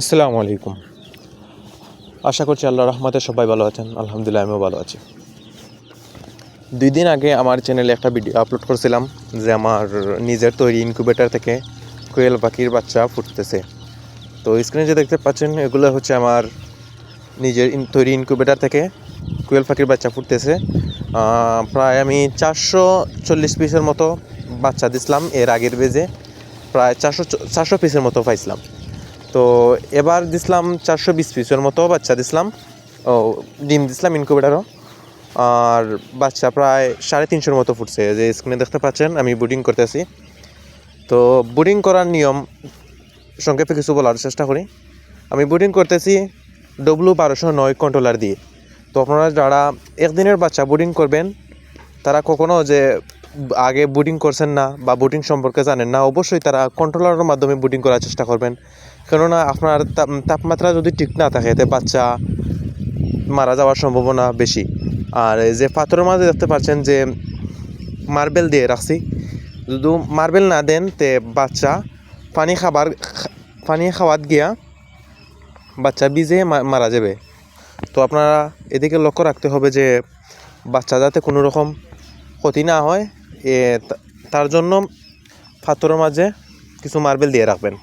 আসসালামু আলাইকুম। আশা করছি আল্লাহ রহমতে সবাই ভালো আছেন। আলহামদুলিল্লাহ, আমিও ভালো আছি। দুই দিন আগে আমার চ্যানেলে একটা ভিডিও আপলোড করেছিলাম যে আমার নিজের তৈরি ইনকিউবেটার থেকে কোয়েল পাখির বাচ্চা ফুটতেছে। তো স্ক্রিনে যে দেখতে পাচ্ছেন, এগুলো হচ্ছে আমার নিজের তৈরি ইনকিউবেটার থেকে কোয়েল পাখির বাচ্চা ফুটতেছে। প্রায় আমি চারশো চল্লিশ পিসের মতো বাচ্চা দিছিলাম। এর আগের বেজে প্রায় চারশো চারশো পিসের মতো পাইছিলাম। তো এবার দিছিলাম চারশো বিশ পিসের মতো বাচ্চা দিছিলাম। ও, ডিম দিছিলাম ইনকুবেটারও আর বাচ্চা প্রায় সাড়ে তিনশোর মতো ফুটছে। যে স্ক্রিনে দেখতে পাচ্ছেন, আমি বুডিং করতেছি। তো বুডিং করার নিয়ম সংক্ষেপে কিছু বলার চেষ্টা করি। আমি বুডিং করতেছি ডব্লু বারোশো নয় কন্ট্রোলার দিয়ে। তো আপনারা যারা একদিনের বাচ্চা বুডিং করবেন, তারা কখনো যে আগে বুডিং করছেন না বা বুডিং সম্পর্কে জানেন না, অবশ্যই তারা কন্ট্রোলারের মাধ্যমে বুডিং করার চেষ্টা করবেন। কেননা আপনার তাপ- তাপমাত্রা যদি ঠিক না থাকে, এতে বাচ্চা মারা যাওয়ার সম্ভাবনা বেশি। আর এই যে পাথরের মাঝে দেখতে পাচ্ছেন যে মার্বেল দিয়ে রাখছি। যদি মার্বেল না দেন, তে বাচ্চা পানি খাবার পানি খাওয়াত গিয়া বাচ্চা বিজে মারা যাবে। তো আপনারা এদিকে লক্ষ্য রাখতে হবে যে বাচ্চা যাতে কোনো রকম ক্ষতি না হয়, এ তার জন্য পাথরের মাঝে কিছু মার্বেল দিয়ে রাখবেন।